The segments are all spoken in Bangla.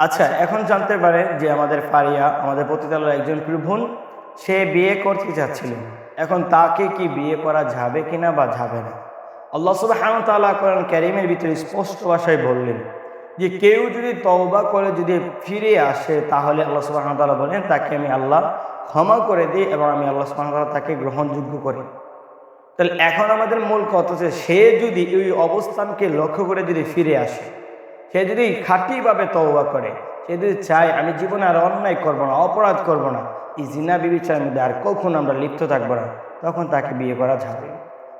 আচ্ছা এখন জানতে পারে যে আমাদের ফারিয়া আমাদের পতিতালয়ের একজন প্রভুন সে বিয়ে করতে চাচ্ছিল এখন তাকে কি বিয়ে করা যাবে কিনা বা যাবে না? আল্লাহ সুবহানাহু ওয়া তাআলা কোরআন কারীমের ভিতরে স্পষ্ট ভাষায় বললেন যে কেউ যদি তওবা করে যদি ফিরে আসে তাহলে আল্লাহ সুবহানাহু ওয়া তাআলা বলেন তাকে আমি আল্লাহ ক্ষমা করে দিই এবং আমি আল্লাহ তাআলা তাকে গ্রহণযোগ্য করি। তাহলে এখন আমাদের মূল কথা হচ্ছে সে যদি ওই অবস্থানকে লক্ষ্য করে যদি ফিরে আসে সে যদি খাঁটিভাবে তওবা করে, সে যদি চায়, আমি জীবনে আর অন্যায় করব না, অপরাধ করব না, এই জিনা বিবিচারের মধ্যে আর কখন আমরা লিপ্ত থাকব না, তখন তাকে বিয়ে করা যাবে।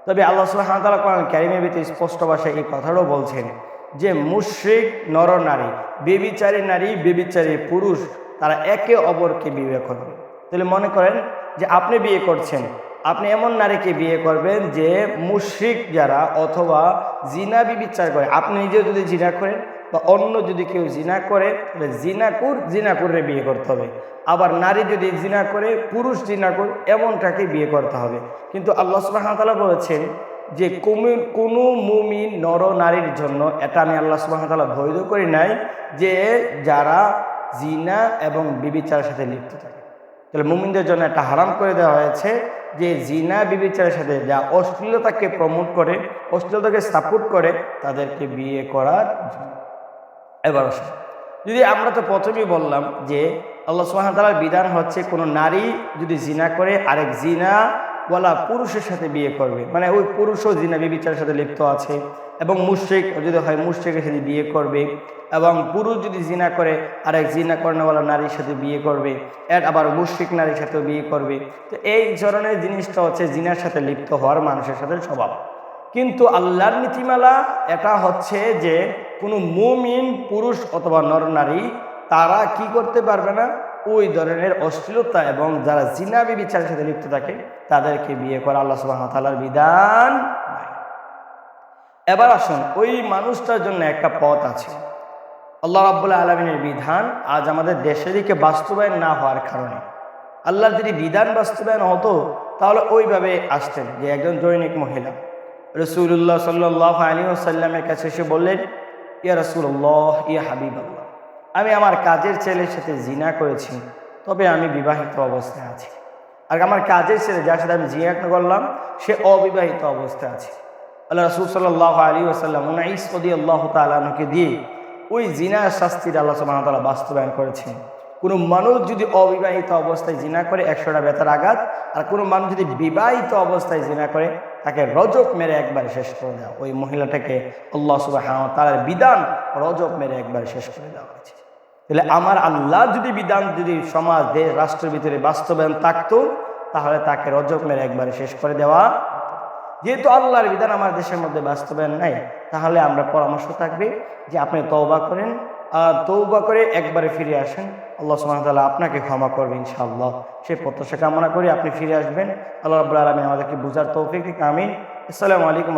তবে আল্লাহ তাআলা কোরআন কারিমের ভিতরে স্পষ্ট ভাষায় এই কথাটাও বলছেন যে, মুশরিক নর নারী, বেবিচারী নারী, বেবিচারী পুরুষ, তারা একে অপরকে বিয়ে করবে। তাহলে মনে করেন যে, আপনি বিয়ে করছেন, আপনি এমন নারীকে বিয়ে করবেন যে, মুশরিক যারা অথবা জিনা বিবিচার করে, আপনি নিজেও যদি জিনা করেন বা অন্য যদি কেউ জিনা করে, তাহলে জিনাকুর জিনাকুরে বিয়ে করতে হবে। আবার নারী যদি জিনা করে, পুরুষ জিনাকুর এমনটাকে বিয়ে করতে হবে। কিন্তু আল্লাহ ওয়া বলেছেন যে কোনো কোনো মুমিন নর নারীর জন্য, এটা আমি আল্লাহ তাআলা বৈধ করি নাই, যে যারা জিনা এবং বিবিচারের সাথে লিপ্ত থাকে। তাহলে মুমিনদের জন্য একটা হারাম করে দেওয়া হয়েছে যে জিনা, বিবিচারের সাথে যা অশ্লীলতাকে প্রমোট করে, অশ্লীলতাকে সাপোর্ট করে, তাদেরকে বিয়ে করার জন্য। এবার আসুন। যদি আমরা তো প্রথমেই বললাম যে আল্লাহ সুহামতালার বিধান হচ্ছে কোনো নারী যদি জিনা করে, আরেক জিনা ওয়ালা পুরুষের সাথে বিয়ে করবে। মানে ওই পুরুষও জিনা বিবিচারের সাথে লিপ্ত আছে এবং মুশ্রিক যদি হয় মুশ্রিকের সাথে বিয়ে করবে এবং পুরুষ যদি জিনা করে, আরেক জিনা কর্ণওয়ালা নারীর সাথে বিয়ে করবে, এর আবার মুশ্রিক নারীর সাথেও বিয়ে করবে। তো এই ধরনের জিনিসটা হচ্ছে জিনার সাথে লিপ্ত হওয়ার মানুষের সাথে স্বভাব। কিন্তু আল্লাহর নীতিমালা এটা হচ্ছে যে কোনো মুমিন, পুরুষ অথবা নর নারী, তারা কি করতে পারবে না? ওই ধরনের অশ্লীলতা এবং যারা জিনাবি বিচারের সাথে লিপ্ত থাকে, তাদেরকে বিয়ে করা আল্লাহ সুবাহ তালার বিধান এবার আসুন, ওই মানুষটার জন্য একটা পথ আছে। আল্লাহ রাবুল্লাহ আলমিনের বিধান আজ আমাদের দেশের দিকে বাস্তবায়ন না হওয়ার কারণে। আল্লাহর যদি বিধান বাস্তবায়ন হতো, তাহলে ওইভাবে আসতেন যে একজন দৈনিক মহিলা। রসুল্লাহ সাল্লাহ আলী সাল্লামের কাছে এসে বললেন, ইয়া রসুল্লাহ ইয়া হাবিব আল্লাহ আমি আমার কাজের ছেলের সাথে জিনা করেছি, তবে আমি বিবাহিত অবস্থায় আছি। আর আমার কাজের ছেলে যার সাথে আমি জিনা করলাম, সে অবিবাহিত অবস্থায় আছে। আল্লাহ রসুল সাল্লাহ আলী আসাল্লাম উনাইস সদি আল্লাহ তালকে দিয়ে ওই জিনার শাস্তির আল্লাহ সুবাহতাল্লাহ বাস্তবায়ন করেছেন। কোনো মানুষ যদি অবিবাহিত অবস্থায় জিনা করে একশোটা বেতার আঘাত, আর কোনো মানুষ যদি বিবাহিত অবস্থায় জিনা করে, তাকে রজক মেরে একবার শেষ করে দেওয়া। ওই মহিলাটাকে আল্লাহ সুবাহ তার বিধান রজক মেরে একবার শেষ করে দেওয়া হয়েছে। তাহলে আমার আল্লাহ যদি বিধান যদি সমাজ, দেশ, রাষ্ট্রের ভিতরে বাস্তবায়ন থাকতো, তাহলে তাকে রজক মেরে একবারে শেষ করে দেওয়া। যেহেতু আল্লাহর বিধান আমার দেশের মধ্যে বাস্তবায়ন নাই, তাহলে আমরা পরামর্শ থাকবে যে আপনি তৌবা করেন তৌবা করে একবারে ফিরে আসেন। আল্লাহ সুমতাল্লাহ আপনাকে ক্ষমা করবে ইনশাআল্লাহ। সে প্রত্যাশা কামনা করি আপনি ফিরে আসবেন। আল্লাহ রবুল্লা আলমী আমাদেরকে বুঝার তৌফিক আমিন। আসসালামু আলাইকুম